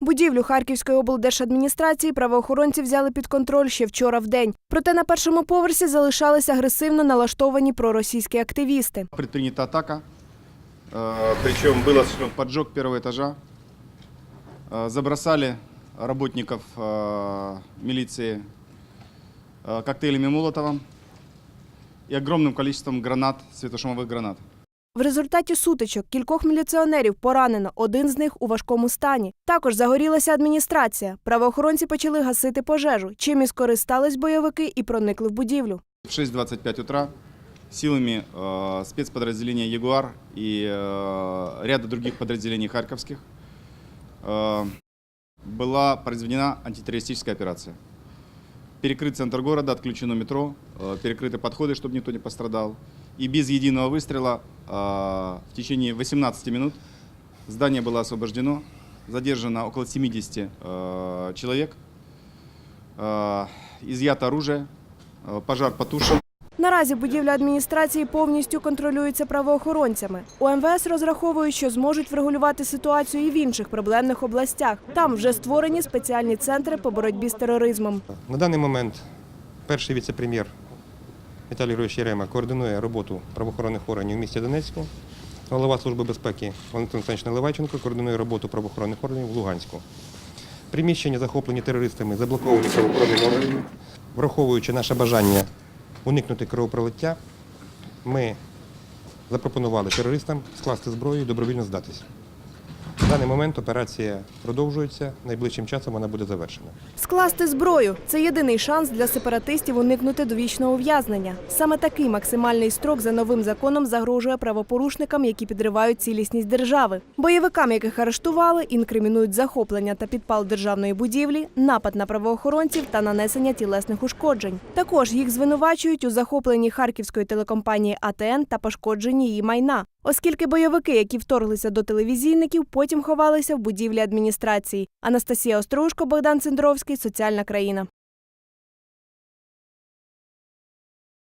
Будівлю Харківської облдержадміністрації правоохоронці взяли під контроль ще вчора вдень. Проте на першому поверсі залишались агресивно налаштовані проросійські активісти. Предпринята атака, э, причем был осуществлен поджог первого этажа. Э, Забросали работников э, милиции э, коктейлями Молотова и огромным количеством гранат, светошумовых гранат. В результаті сутичок кількох міліціонерів поранено, один з них у важкому стані. Також загорілася адміністрація. Правоохоронці почали гасити пожежу, чим і скористались бойовики і проникли в будівлю. В 6.25 утра силами э, спецподразделения «Ягуар» и э, ряда других подразделений харьковских э, была произведена антитеррористическая операция. Перекрыт центр города, отключено метро, э, перекрыты подходы, чтобы никто не пострадал. И без единого выстрела э, в течение 18 минут здание было освобождено, задержано около 70 э, человек, э, изъято оружие, Е, Пожар потушен. Наразі будівля адміністрації повністю контролюється правоохоронцями. У МВС розраховують, що зможуть врегулювати ситуацію і в інших проблемних областях. Там вже створені спеціальні центри по боротьбі з тероризмом. На даний момент перший віце-прем'єр Віталій Григорович Єрема координує роботу правоохоронних органів в місті Донецьку. Голова Служби безпеки Валентин Олександрович Наливайченко координує роботу правоохоронних органів в Луганську. Приміщення, захоплені терористами, заблоковані правоохоронними органами. Враховуючи наше бажання уникнути кровопролиття, ми запропонували терористам скласти зброю і добровільно здатись. Даний момент операція продовжується. Найближчим часом вона буде завершена. Скласти зброю це єдиний шанс для сепаратистів уникнути довічного ув'язнення. Саме такий максимальний строк за новим законом загрожує правопорушникам, які підривають цілісність держави. Бойовикам, яких арештували, інкримінують захоплення та підпал державної будівлі, напад на правоохоронців та нанесення тілесних ушкоджень. Також їх звинувачують у захопленні харківської телекомпанії АТН та пошкодженні її майна, оскільки бойовики, які вторглися до телевізійників, потім ховалися в будівлі адміністрації. Анастасія Острушко, Богдан Цендровський, Соціальна країна.